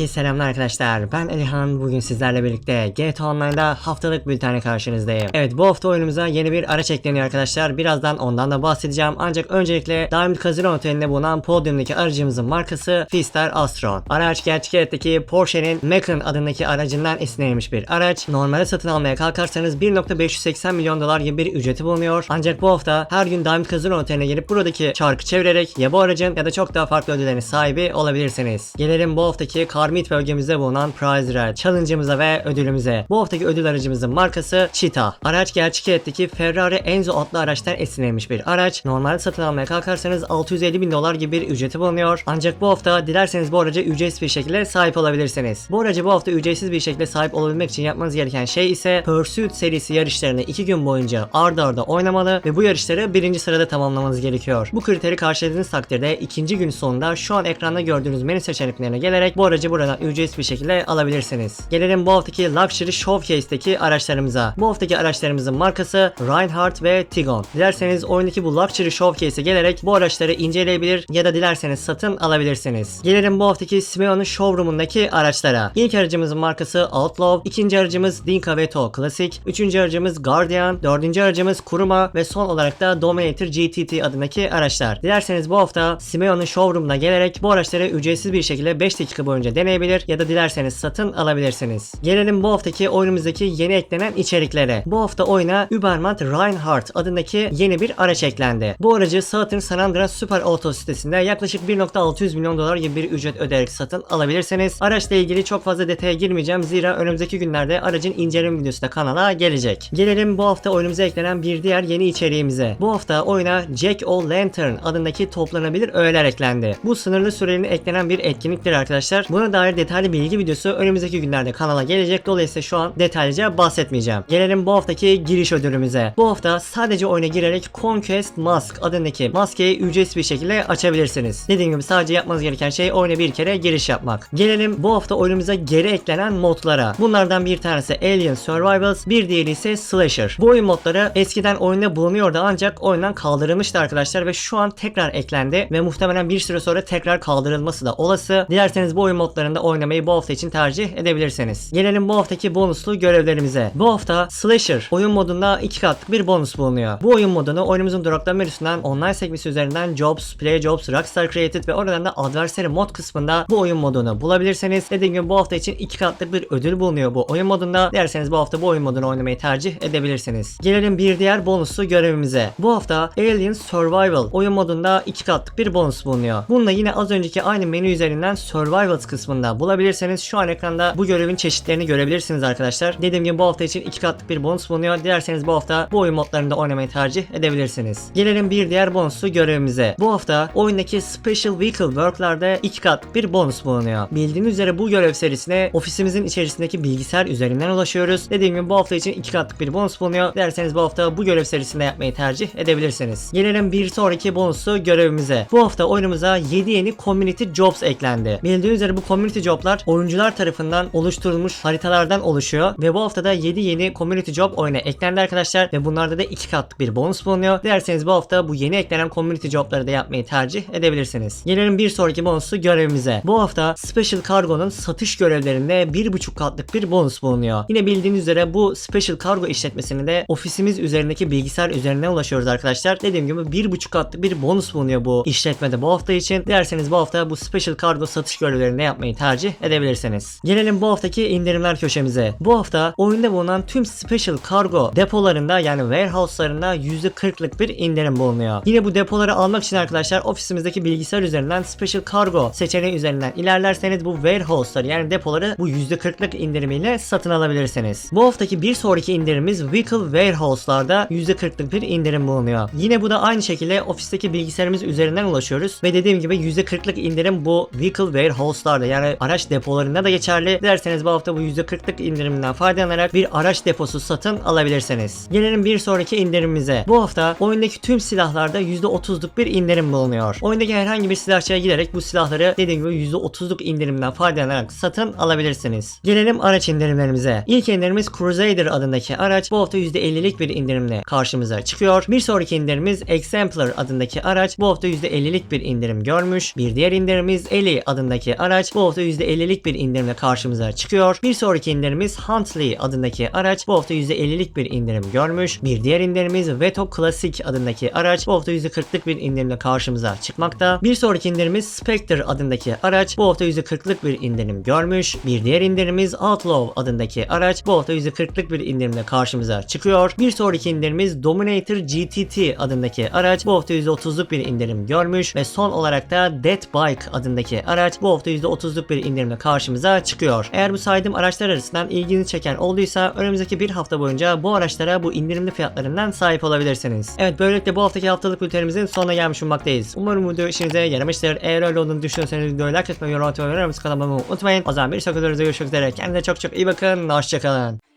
Herkese selamlar arkadaşlar. Ben Elihan. Bugün sizlerle birlikte GTA Online'da haftalık bültenle karşınızdayım. Evet bu hafta oyunumuza yeni bir araç ekleniyor arkadaşlar. Birazdan ondan da bahsedeceğim. Ancak öncelikle Diamond Casino Oteli'nde bulunan podyumdaki aracımızın markası Fistar Astron. Araç gerçek hayattaki Porsche'nin Macan adındaki aracından esinlenmiş bir araç. Normalde satın almaya kalkarsanız 1.580 milyon dolar gibi bir ücreti bulunuyor. Ancak bu hafta her gün Diamond Casino Oteli'ne gelip buradaki çarkı çevirerek ya bu aracın ya da çok daha farklı ödüllerin sahibi olabilirsiniz. Gelelim bu haftaki Karmit bölgemizde bulunan Prize Red challenge'ımıza ve ödülümüze. Bu haftaki ödül aracımızın markası Cheetah. Araç gerçek hayattaki Ferrari Enzo adlı araçtan esinlenmiş bir araç. Normalde satın almaya kalkarsanız 650 bin dolar gibi bir ücreti bulunuyor. Ancak bu hafta dilerseniz bu araca ücretsiz bir şekilde sahip olabilirsiniz. Bu aracı bu hafta ücretsiz bir şekilde sahip olabilmek için yapmanız gereken şey ise Pursuit serisi yarışlarını 2 gün boyunca arda arda oynamalı ve bu yarışları birinci sırada tamamlamanız gerekiyor. Bu kriteri karşıladığınız takdirde ikinci gün sonunda şu an ekranda gördüğünüz menü seçeneklerine gelerek bu aracı buradan ücretsiz bir şekilde alabilirsiniz. Gelelim bu haftaki Luxury Showcase'deki araçlarımıza. Bu haftaki araçlarımızın markası Reinhardt ve Tigon. Dilerseniz oyundaki bu Luxury Showcase'e gelerek bu araçları inceleyebilir ya da dilerseniz satın alabilirsiniz. Gelelim bu haftaki Simeon'un showroom'undaki araçlara. İlk aracımızın markası Outlaw, ikinci aracımız Dinka Veto Classic, üçüncü aracımız Guardian, dördüncü aracımız Kuruma ve son olarak da Dominator GTT adındaki araçlar. Dilerseniz bu hafta Simeon'un showroom'una gelerek bu araçları ücretsiz bir şekilde 5 dakika boyunca deneyebilir ya da dilerseniz satın alabilirsiniz. Gelelim bu haftaki oyunumuzdaki yeni eklenen içeriklere. Bu hafta oyuna Übermatt Reinhardt adındaki yeni bir araç eklendi. Bu aracı Saturn San Andreas Super Auto sitesinde yaklaşık 1.600 milyon dolar gibi bir ücret ödeyerek satın alabilirsiniz. Araçla ilgili çok fazla detaya girmeyeceğim zira önümüzdeki günlerde aracın inceleme videosu da kanala gelecek. Gelelim bu hafta oyunumuza eklenen bir diğer yeni içeriğimize. Bu hafta oyuna Jack O' Lantern adındaki toplanabilir öğeler eklendi. Bu sınırlı süreli eklenen bir etkinliktir arkadaşlar. Buna dair detaylı bilgi videosu önümüzdeki günlerde kanala gelecek. Dolayısıyla şu an detaylıca bahsetmeyeceğim. Gelelim bu haftaki giriş ödülümüze. Bu hafta sadece oyuna girerek Conquest Mask adındaki maskeyi ücretsiz bir şekilde açabilirsiniz. Dediğim gibi sadece yapmanız gereken şey oyuna bir kere giriş yapmak. Gelelim bu hafta oyunumuza geri eklenen modlara. Bunlardan bir tanesi Alien Survivals, bir diğeri ise Slasher. Bu oyun modları eskiden oyunda bulunuyordu ancak oyundan kaldırılmıştı arkadaşlar ve şu an tekrar eklendi ve muhtemelen bir süre sonra tekrar kaldırılması da olası. Dilerseniz bu oyun modlarında oynamayı bu hafta için tercih edebilirsiniz. Gelelim bu haftaki bonuslu görevlerimize. Bu hafta Slasher oyun modunda iki katlık bir bonus bulunuyor. Bu oyun modunu oyunumuzun dropdown menüsünden online sekmesi üzerinden Jobs, Play Jobs, Rockstar Created ve oradan da Adversary mod kısmında bu oyun modunu bulabilirsiniz. Dediğim gibi bu hafta için iki katlık bir ödül bulunuyor bu oyun modunda. Derseniz bu hafta bu oyun modunu oynamayı tercih edebilirsiniz. Gelelim bir diğer bonuslu görevimize. Bu hafta Alien Survival oyun modunda iki katlık bir bonus bulunuyor. Bununla yine az önceki aynı menü üzerinden Survivals kısmında bulabilirseniz şu an ekranda bu görevin çeşitlerini görebilirsiniz arkadaşlar. Dediğim gibi bu hafta için iki katlık bir bonus bulunuyor. Dilerseniz bu hafta bu oyun modlarında oynamayı tercih edebilirsiniz. Gelelim bir diğer bonuslu görevimize. Bu hafta oyundaki Special Vehicle Work'larda iki katlık bir bonus bulunuyor. Bildiğiniz üzere bu görev serisine ofisimizin içerisindeki bilgisayar üzerinden ulaşıyoruz. Dediğim gibi bu hafta için iki katlık bir bonus bulunuyor. Derseniz bu hafta bu görev serisinde yapmayı tercih edebilirsiniz. Gelelim bir sonraki bonuslu görevimize. Bu hafta oyunumuza 7 yeni Community Jobs eklendi. Bildiğiniz üzere bu Community Job'lar oyuncular tarafından oluşturulmuş haritalardan oluşuyor ve bu haftada 7 yeni Community Job oyuna eklendi arkadaşlar ve bunlarda da 2 katlık bir bonus bulunuyor. Dilerseniz bu hafta bu yeni eklenen Community Job'ları da yapmayı tercih edebilirsiniz. Gelelim bir sonraki bonuslu görevimize. Bu hafta Special Cargo'nun satış görevlerinde 1.5 katlık bir bonus bulunuyor. Yine bildiğiniz üzere bu Special Cargo işletmesini de ofisimiz üzerindeki bilgisayar üzerinden ulaşıyoruz arkadaşlar. Dediğim gibi 1.5 katlık bir bonus bulunuyor bu işletmede bu hafta için. Dilerseniz bu hafta bu Special Cargo satış görevlerinde yapmayı tercih edebilirsiniz. Gelelim bu haftaki indirimler köşemize. Bu hafta oyunda bulunan tüm Special Cargo depolarında yani warehouse'larında %40'lık bir indirim bulunuyor. Yine bu depoları almak için arkadaşlar ofisimizdeki bilgisayar üzerinden Special Cargo seçeneği üzerinden ilerlerseniz bu warehouse'ları yani depoları bu %40'lık indirimiyle satın alabilirsiniz. Bu haftaki bir sonraki indirimimiz Vehicle Warehouse'larda %40'lık bir indirim bulunuyor. Yine bu da aynı şekilde ofisteki bilgisayarımız üzerinden ulaşıyoruz ve dediğim gibi %40'lık indirim bu Vehicle Warehouse'larda yani araç depolarında da geçerli. Derseniz bu hafta bu %40'lık indiriminden faydalanarak bir araç deposu satın alabilirsiniz. Gelelim bir sonraki indirimimize. Bu hafta oyundaki tüm silahlarda %30'luk bir indirim bulunuyor. Oyundaki herhangi bir silahçıya giderek bu silahları dediğim gibi %30'luk indirimden faydalanarak satın alabilirsiniz. Gelelim araç indirimlerimize. İlk indirimimiz Crusader adındaki araç bu hafta %50'lik bir indirimle karşımıza çıkıyor. Bir sonraki indirimimiz Exemplar adındaki araç bu hafta %50'lik bir indirim görmüş. Bir diğer indirimimiz Eli adındaki araç bu hafta %50'lik bir indirimle karşımıza çıkıyor. Bir sonraki indirimimiz Huntley adındaki araç bu hafta %50'lik bir indirim görmüş. Bir diğer indirimimiz Veto Classic adındaki araç bu hafta %40'lık bir indirimle karşımıza çıkmakta. Bir sonraki indirimimiz Spectre adındaki araç bu hafta %40'lık bir indirim görmüş. Bir diğer indirimimiz Outlaw adındaki araç bu hafta %40'lık bir indirimle karşımıza çıkıyor. Bir sonraki indirimimiz Dominator GTT adındaki araç bu hafta %30'luk bir indirim görmüş ve son olarak da Death Bike adındaki araç bu hafta %30'luk bir indirimle karşımıza çıkıyor. Eğer bu saydığım araçlar arasından ilginizi çeken olduysa önümüzdeki bir hafta boyunca bu araçlara bu indirimli fiyatlarından sahip olabilirsiniz. Evet böylelikle bu haftaki haftalık bültenimizin sonuna gelmiş bulunmaktayız. Umarım video işinize yaramıştır. Eğer öyle olduğunu düşünüyorsanız videoyu like etmeyi, yorum atmayı, yorum atmayı unutmayın. O zaman bir sonraki videoda görüşmek üzere. Kendinize çok çok iyi bakın. Hoşçakalın.